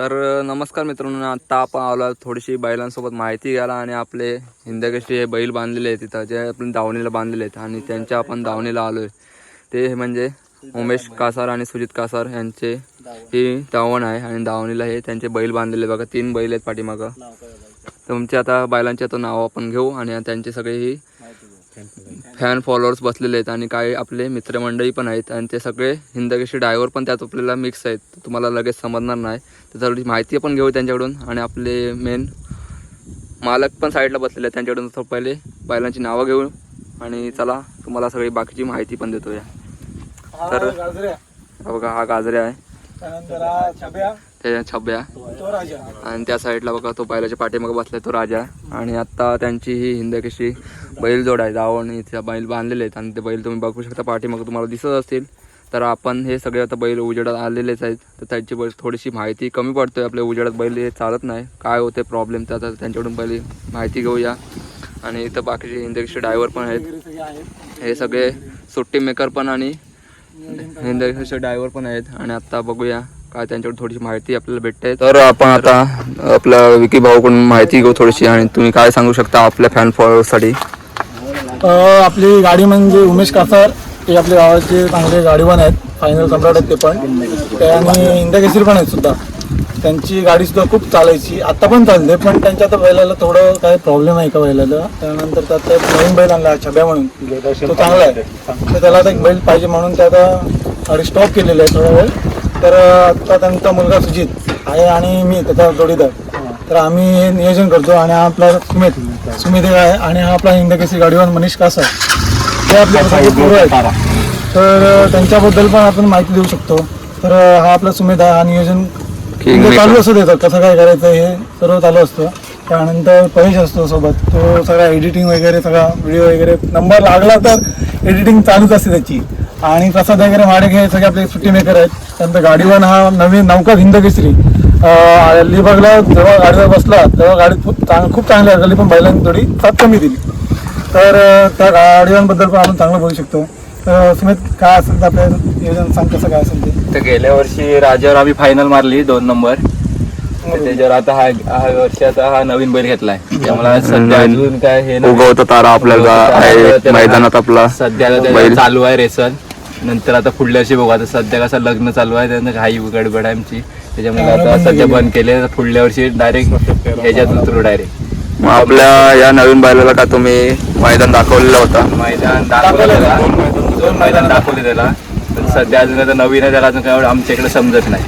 तर नमस्कार मित्रांनो आत्ता आपण आलो थोडीशी बैलांसोबत माहिती घ्यायला आणि आपले हिंदकेशरी हे बैल बांधलेले आहेत तिथं जे आपण दावणीला बांधलेले आहेत आणि त्यांच्या आपण दावणीला आलोय. ते म्हणजे उमेश कासार आणि सुजित कासार यांचे ही दावण आहे आणि दावणीला हे त्यांचे बैल बांधलेले बघा तीन बैल आहेत पाठीमागं. तुमचे आता बैलांचे आता नाव आपण घेऊ आणि त्यांचे सगळेही फॅन फॉलोअर्स बसलेले आहेत आणि काही आपले मित्रमंडळी पण आहेत आणि ते सगळे हिंदकेशी ड्रायव्हर पण त्यात आपल्याला मिक्स आहेत. तुम्हाला लगेच समजणार नाही. थोडी माहिती पण घेऊ त्यांच्याकडून आणि आपले मेन मालक पण साईडला बसलेले आहेत त्यांच्याकडून पहिले बैलांची नावं घेऊ आणि चला तुम्हाला सगळी बाकीची माहिती पण देतो या तर बघा हा गाजऱ्या आहे. त्याच्या हा छब्या. राजा आणि त्या साईडला बघा तो बैलाच्या पाठीमागे बसलाय तो राजा. आणि आता त्यांची ही हिंदकेशी बैल जोड आहे जावण इथे बैल बांधलेले आहेत. आणि ते बैल तुम्ही बघू शकता पाठीमागे तुम्हाला दिसत असतील. तर आपण हे सगळे आता बैल उजेडात आलेलेच आहेत. तर त्यांची बैल थोडीशी माहिती कमी पडतोय. आपल्या उजेडात बैल हे चालत नाही. काय होते प्रॉब्लेम तर आता त्यांच्याकडून पहिले माहिती घेऊया. आणि इथं बाकीचे हिंदकेशी ड्रायव्हर पण आहेत. हे सगळे सुट्टी मेकर पण आणि हिंदकेशी ड्रायव्हर पण आहेत. आणि आता बघूया. काय त्यांच्याकडून थोडीशी माहिती आपल्याला भेटते. तर आपण आता आपल्या विकी भाऊकडून माहिती घेऊ थोडीशी आणि तुम्ही काय सांगू शकता आपल्या फॅन फॉलोअर्ससाठी अं, आपली गाडी म्हणजे उमेश कासार. हे आपल्या गावाचे चांगले गाडीवान आहेत. फायनल सम्राट आहेत ते पण. आणि इंदकेसरी पण आहेत सुद्धा. त्यांची गाडी सुद्धा खूप चालायची. आता पण चालते पण त्यांच्या आता बैलाला थोडं काय प्रॉब्लेम आहे का बैलाला? त्यानंतर त्यात एक नवीन बैल आणला छब्या म्हणून. तो चांगला आहे. तर त्याला आता एक बैल पाहिजे म्हणून ते आता गाडी स्टॉप केलेली आहे थोडा वेळ. तर आता त्यांचा मुलगा सुजित आहे आणि मी त्याचा जोडीदार. तर आम्ही हे नियोजन करतो आणि हा आपला सुमित सुमित आहे आणि हा आपला हिंदकेसरी गाडीवान मनीष कासा हे आपल्या सगळे पोरं आहेत. तर. त्यांच्याबद्दल पण आपण माहिती देऊ शकतो. तर हा आपला सुमित आहे. हा नियोजन म्हणजे चालू असतं त्याचं कसं काय करायचं हे सर्व चालू असतं. त्यानंतर परेश असतो सोबत. तो सगळा एडिटिंग वगैरे सगळा व्हिडिओ वगैरे नंबर लागला तर एडिटिंग चालूच असते त्याची. आणि प्रसाद वगैरे माडे हे सगळे आपले सुट्टी मेकर आहेत. त्यानंतर गाडीवान हा नवीन नौका हिंद केसरी. अलिबागला जेव्हा गाडीवर बसला तेव्हा गाडी खूप चांग खूप चांगली अडकली पण बैलांनी थोडी साथ कमी दिली. तर त्या गाडीवांबद्दल पण आपण चांगलं बोलू शकतो. तर सुमित काय असेल तर आपलं नियोजन? सांग कसं काय असेल ते. तर गेल्या वर्षी राजावर आम्ही फायनल मारली दोन नंबर तर त्याच्यावर आता हा हा वर्षी आता हा नवीन बैल घेतलाय. त्यामुळे सध्या अजून काय हे. उगवता तारा आपल्याला मैदानात आपला सध्या चालू आहे रेसल. नंतर आता पुढल्या वर्षी बघू. आता सध्या कसं लग्न चालू आहे त्यानंतर घाई गडबड आहे आमची. त्याच्यामुळे आता सध्या बंद केले पुढल्या वर्षी डायरेक्ट ह्याच्यात उतरू डायरेक्ट मग आपल्या या नवीन बैलाला का तुम्ही मैदान दाखवलेला होता? मैदान दाखवलं त्याला. दोन मैदान दाखवले त्याला. पण सध्या अजून आता नवीन आहे त्याला अजून काय एवढं आमच्या इकडे समजत नाही.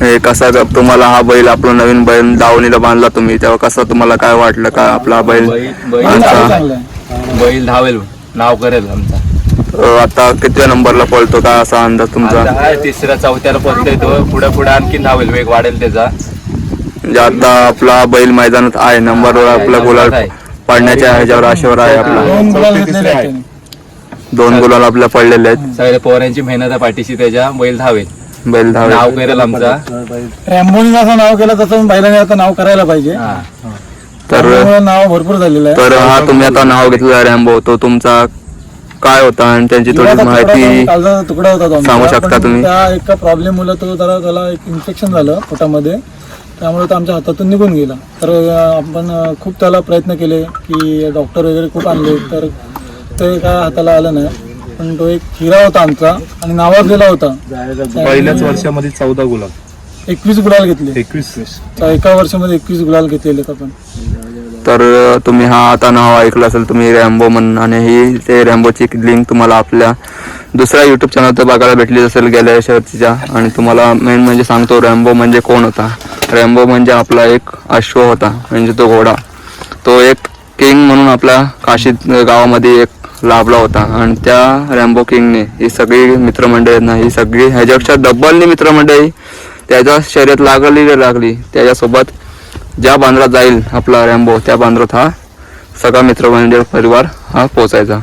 हे कसा ग- तुम्हाला हा बैल आपला नवीन बैल दावणीला बांधला तुम्ही तेव्हा कसं तुम्हाला काय वाटलं का आपला बैल बैल बैल आमचा? चांगलं आहे बैल धावेल. नाव करेल आमचा. आता कितव्या नंबरला पळतो? का असा अंदाज तुमचा? आता तिसऱ्या चौथ्याला पोहोचतोय तो. पुढे पुढे आणखी धावेल वेग वाढेल त्याचा. म्हणजे आता आपला बैल मैदानात आहे. नंबरवर आपला गुलाल पडण्याच्या ह्याच्यावर आशेवर आहे आपला. दोन गुलाल आपल्या पडलेले आहेत. सगळ्या पोरांची मेहनत आहे पाठीशी त्याच्या. बैल धावेल. बैल धावे नाव करेल आमचा. रॅम्बोनी जसं नाव केलं तसं बैलाने आता नाव करायला पाहिजे. हा. तर त्यामुळे नाव भरपूर झालेलं आहे. तर हा तुम्ही आता नाव घेतलं रॅम्बो. तो तुमचा काय होता आणि त्यांची थोडी माहिती तुकडा होता. सांगू शकता तुम्ही? त्या एका प्रॉब्लेम मुळे तो जरा त्याला एक इन्फेक्शन झालं पोटामध्ये. त्यामुळे तो आमच्या हातातून निघून गेला. तर आपण खूप त्याला प्रयत्न केले की डॉक्टर वगैरे खूप आणले तर ते काय हाताला आलं नाही. पण तो एक हिरा होता आमचा आणि नावाजलेला होता. पहिल्याच वर्षामध्ये चौदा गुलाब एकवीस गुलाल घेतले. एकवीस. तर एका वर्षामध्ये एकवीस गुलाल घेतलेले आपण. तर तुम्ही हा आता नाव ऐकलं असेल तुम्ही रॅम्बो म्हणून आणि ही ते रॅम्बोची लिंक तुम्हाला आपल्या दुसऱ्या युट्यूब चॅनलवर बघायला भेटली असेल गेल्या वर्षीच्या आणि तुम्हाला मेन म्हणजे सांगतो रॅम्बो म्हणजे कोण होता? रॅम्बो म्हणजे आपला एक अश्व होता म्हणजे तो घोडा. तो एक किंग म्हणून आपल्या काशीत गावामध्ये एक लाभला होता. आणि त्या रॅम्बो किंगने ही सगळी मित्रमंडळींना ही सगळी ह्याच्यापेक्षा डब्बलनी मित्रमंडळी त्याच्या शर्यत लागली लागली. त्याच्यासोबत ज्या बांद्रात जाईल आपला रॅम्बो त्या बांद्रात हा सगळा मित्रमंडळ परिवार हा पोचायचा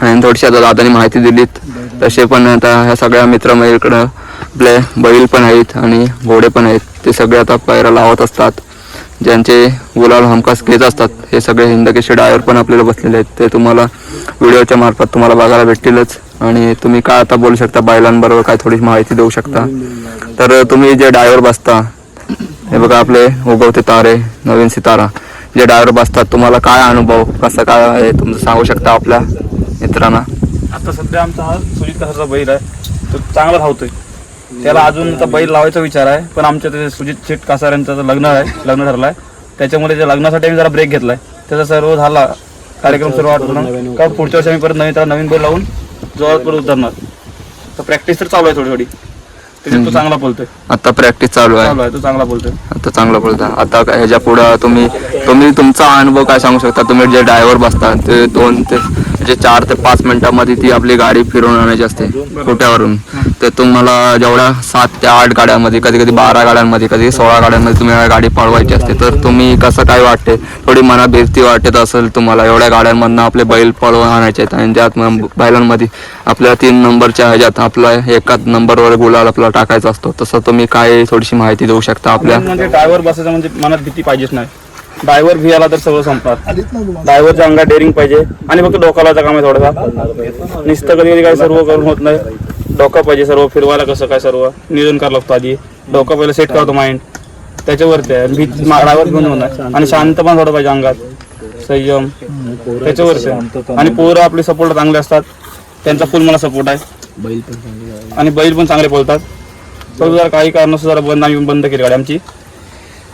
आणि थोडीशी आता दादानी माहिती दिलीत. तसे पण आता ह्या सगळ्या मित्रमंडळीकडं आपले बैल पण आहेत आणि घोडे पण आहेत. ते सगळे आता पायरा लावत असतात. ज्यांचे गुलाल हमखास घेत असतात हे सगळे हिंदकेशी डायवर पण आपल्याला बसलेले आहेत. ते तुम्हाला व्हिडिओच्या मार्फत तुम्हाला बघायला भेटतीलच. आणि तुम्ही काय आता बोलू शकता? बैलांबरोबर काय थोडी माहिती देऊ शकता? तर तुम्ही जे डायवर बसता हे बघा आपले उगवते तारे नवीन सितारा. जे डायवर बसतात तुम्हाला काय अनुभव कसं काय आहे तुमचं सांगू शकता आपल्या मित्रांना? आता सध्या आमचा हा सुजित कसाचा बैल आहे. तो चांगला धावतोय. त्याला अजून तर बैल लावायचा विचार आहे. पण आमच्या ते सुजित शेट कासार यांचं लग्न आहे लग्न ठरलं आहे त्याच्यामुळे त्या लग्नासाठी आम्ही जरा ब्रेक घेतलाय. त्याचा सर्व झाला. कार्यक्रम सर्व आटोपून का पुढच्या वर्षी आम्ही परत नवीन त्याला नवीन बैल लावून जोरात परत उतरणार. तर प्रॅक्टिस तर चालू आहे थोडी थोडी. त्याच्यात तो चांगला बोलतोय. आता प्रॅक्टिस चालू आहे. चालू आहे तो चांगला बोलतोय. आता चांगलं बोलता आता काय ह्याच्या पुढं तुम्ही तुम्ही तुमचा अनुभव काय सांगू शकता? तुम्ही जे ड्रायव्हर बसता ते दोन ते म्हणजे चार ते पाच मिनिटांमध्ये ती आपली गाडी फिरवून आणायची असते खोट्यावरून तर तुम्हाला जेवढ्या सात ते आठ गाड्यांमध्ये कधी कधी बारा गाड्यांमध्ये कधी सोळा गाड्यांमध्ये तुम्ही गाडी पळवायची असते तर तुम्ही कसं काय वाटते? थोडी मनात भीती वाटत असेल तुम्हाला एवढ्या गाड्यांमधनं आपले बैल पळवून आणायचे आहेत आणि ज्यात बैलांमध्ये आपल्या तीन नंबरच्या ह्याच्यात आपला एकाच नंबरवर गुलाल आपला टाकायचा असतो तसं तुम्ही काय थोडीशी माहिती देऊ शकता आपल्या? म्हणजे, म्हणजे ड्रायव्हर बसायचं म्हणजे मनात भीती पाहिजेच नाही. ड्रायव्हर भी आला तर सगळं संपणार. ड्रायव्हरच्या अंगात डेअरिंग पाहिजे. आणि फक्त डोकालाचा काम आहे थोडासा. नुसतं कधी कधी काय सर्व करून होत नाही. डोका पाहिजे सर्व फिरवायला कसं काय सर्व? नियोजन करावं लागतो आधी. डोका पहिला सेट करतो माइंड त्याच्यावरती आहे. भीत ड्रायव्हर घेऊन होणार. आणि शांत पण थोडं पाहिजे अंगात. संयम. त्याच्यावरती आहे. आणि पोरं आपले सपोर्ट चांगले असतात. त्यांचा फुल मला सपोर्ट आहे. आणि बैल पण चांगले बोलतात. तर जरा काही कारणास्तव जरा बंद आम्ही बंद केली गाडी आमची.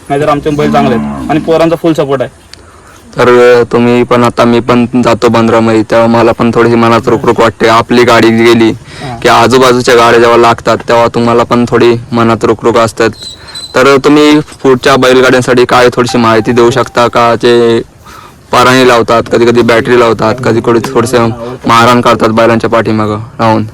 नाहीतर आमचे बैल चांगले आहेत. आणि पोरांचा फुल सपोर्ट आहे. तर तुम्ही पण आता मी पण जातो बंदरामध्ये तेव्हा मला पण थोडीशी मनात रुकरुक वाटते. आपली गाडी गेली की आजूबाजूच्या गाड्या जेव्हा लागतात तेव्हा तुम्हाला पण थोडी मनात रुकरुक असतात. तर तुम्ही पुढच्या बैलगाड्यांसाठी काय थोडीशी माहिती देऊ शकता का? जे पराणी लावतात कधी कधी बॅटरी लावतात कधी कधी थोडेसे मारहाण करतात बैलांच्या पाठीमागं राहून.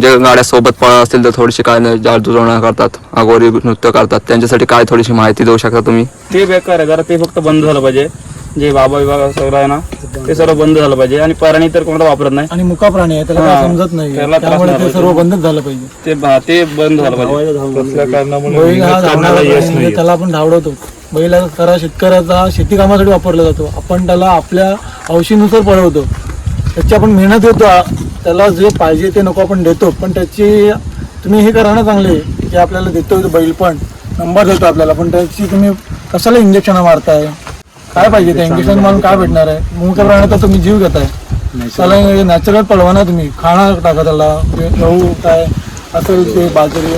जे गाड्या सोबत पळत असतील तर थोडीशी काय जादूटोणा करतात अगोरी नृत्य करतात. त्यांच्यासाठी काय थोडीशी माहिती देऊ शकता तुम्ही? ते बेकार आहे जरा ते फक्त बंद झालं पाहिजे. जे बाबा विभाग सगळं आहे ना ते सर्व बंद झालं पाहिजे. आणि प्राणी तर कोणाला वापरत नाही. आणि मुका प्राणी आहे त्याला काय. समजत नाही त्याला त्रास त्यामुळे नाही ते सर्व बंदच झालं पाहिजे. ते हा, ते बंद झालं पाहिजे. कसल्या बैल हा धावणारा प्राणी म्हणजे नाही त्याला आपण धावडवतो बैल हा खरा शेतकऱ्याचा शेती कामासाठी वापरला जातो. आपण त्याला आपल्या हौशीनुसार पळवतो. त्याची आपण मेहनत देतो त्याला जे पाहिजे ते नको आपण देतो. पण त्याची तुम्ही हे करा ना चांगले की आपल्याला देतो तो बैल पण. नंबर देतो आपल्याला. पण त्याची तुम्ही कशाला इंजेक्शन मारताय? काय पाहिजे? त्या इंजेक्शन मारून काय भेटणार आहे? मुख्य प्राण्याचा तुम्ही जीव घेताय. त्याला नॅचरल पळवा ना तुम्ही. खाणा टाका त्याला. ते गहू काय असेल ते बाजरी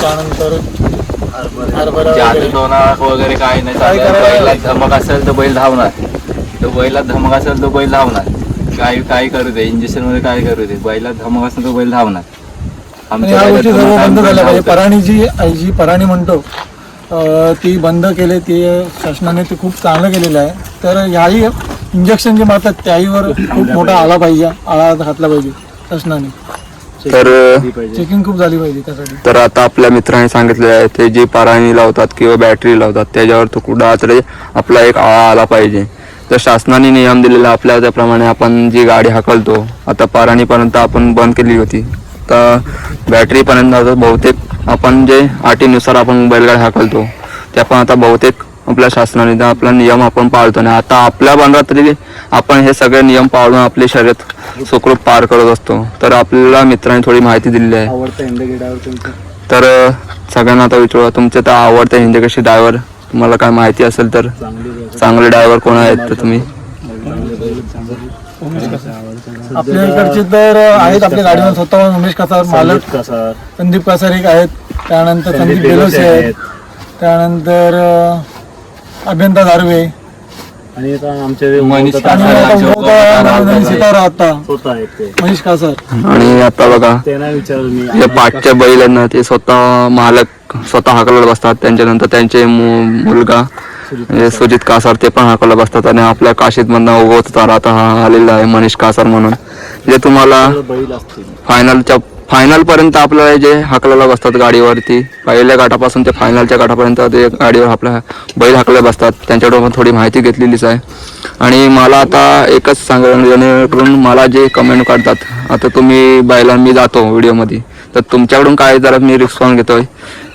त्यानंतर हरभरा वगैरे. काय नाही धमक असेल तर बैल धावणार. तो बैलात धमक असेल तो बैल धावणार. काय काय करू दे? इंजेक्शनमध्ये काय करू दे? बैलात धमक असेल तो बैल धावणार. धावतो. पराणी जी जी पराणी म्हणतो ती बंद केले ती शासनाने ते खूप चांगलं केलेलं आहे. तर ह्याही इंजेक्शन जे मारतात त्याहीवर खूप मोठा आला पाहिजे आळा घातला पाहिजे शासनाने. तर चेकिंग खूप झाली पाहिजे त्यासाठी. तर आता आपल्या मित्रांनी सांगितले आहे ते जे पाराणी लावतात किंवा बॅटरी लावतात त्याच्यावर तो कुठं तरी आपला एक आळा आला पाहिजे. तर शासनाने नियम दिलेला आपल्या त्याप्रमाणे आपण जी गाडी हाकलतो आता पाराणीपर्यंत आपण बंद केली होती. तर बॅटरीपर्यंत आता बहुतेक आपण जे अटीनुसार आपण बैलगाडी हाकलतो ते आपण आता बहुतेक आपल्या शासनाने आपला नियम आपण पाळतो. आणि आता आपल्या बंदरात तरी आपण हे सगळे नियम पाळून आपली शर्यत सुखरूप पार करत असतो. तर आपल्याला मित्रांनी थोडी माहिती दिलेली आहे. तर सगळ्यांना आता विचारू तुमचे तर आवडते हिंदी कशी ड्रायव्हर? तुम्हाला काय माहिती असेल तर चांगले ड्रायव्हर कोण आहेत तर तुम्ही? आपल्या इकडचे तर आहेत आपल्या गाडीवर स्वतः उमेश कसार मालक संदीप कसार एक आहेत. त्यानंतर संदीप बेलोसे आहेत. त्यानंतर अभियंता दारवे. आणि आता आमचे मनीष आणि कासार आता आमचे उभा ओळखतात. सितारा आता स्वतः आहेत ते. महेश कासार. आणि आता बघा ते नाही विचारलं मी. जे पाठचे बैल आहेत ना ते स्वतः मालक स्वतः हाकलत बसतात. त्यांच्यानंतर त्यांचे मु- मुलगा म्हणजे सुजित कासार ते पण हाकलत बसतात आणि आपल्या काशीत मधनं उगवत तारा आता हा आलेला आहे मनीष कासार म्हणून. जे तुम्हाला फायनलच्या फायनल पर्यंत आपल्याला जे हाकलायला बसतात गाडीवरती पहिल्या गाठापासून ते फायनलच्या गाठापर्यंत ते गाडीवर आपल्या बैल हाकले बसतात. त्यांच्याकडून थोडी माहिती घेतलेलीच आहे. आणि मला आता एकच सांगा जेणेकरून मला जे कमेंट काढतात आता तुम्ही बैला मी जातो व्हिडिओमध्ये. तर तुमच्याकडून काय जरा मी रिस्पॉन्स घेतोय.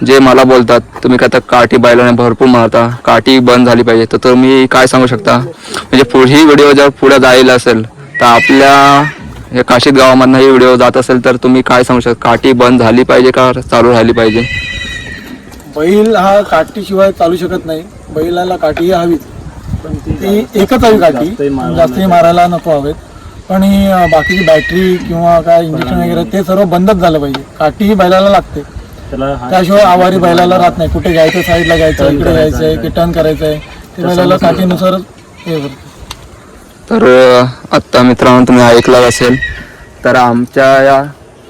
जे मला बोलतात तुम्ही काय तर काठी बैलाने भरपूर मारता काठी बंद झाली पाहिजे. तर तुम्ही काय सांगू शकता? म्हणजे पुढे व्हिडिओ जर पुढे जायला असेल तर आपल्या या काशीद गावामधनं ही व्हिडिओ जात असेल तर तुम्ही काय सांगू शकता? काठी बंद झाली पाहिजे का चालू राहिली पाहिजे? बैल हा काठीशिवाय चालू शकत नाही. बैलाला काठी हवीच. पण ती एकच हवी काठी. जास्त मारायला नको हवेत. पण ही अं, बाकीची बॅटरी किंवा काय इंजेक्शन वगैरे ते सर्व बंदच झालं पाहिजे. काठी ही बैलाला लागते. त्याला हा- त्याशिवाय आवारी बैलाला राहत नाही. कुठे घ्यायचं साईडला घ्यायचं इकडे घ्यायचं आहे. की टर्न करायचं आहे ते बैलाला काठीनुसार हे करतं तर अ, आत्ता मित्रांनो तुम्ही ऐकलं असेल तर आमच्या या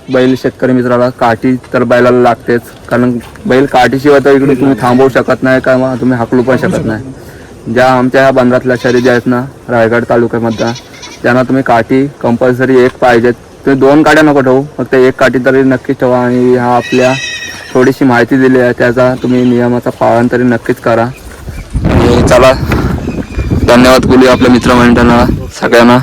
बैल शेतकरी मित्राला काठी तर बैलाला लागतेच. कारण बैल काठीशिवाय तर इकडे तुम्ही थांबवू शकत नाही किंवा तुम्ही हाकलू पण शकत नाही. ज्या आमच्या या बंदरातल्या शर्यती आहेत ना रायगड तालुक्यामधल्या त्यांना तुम्ही काठी कंपल्सरी एक पाहिजेत. तुम्ही दोन काड्या नको ठेवू. फक्त एक काठी तरी नक्कीच ठेवा आणि हा आपल्या थोडीशी माहिती दिली आहे. त्याचा तुम्ही नियमाचा पालन तरी नक्कीच करा. चला धन्यवाद बोलूया आपल्या मित्रमंडळांना सगळ्यांना.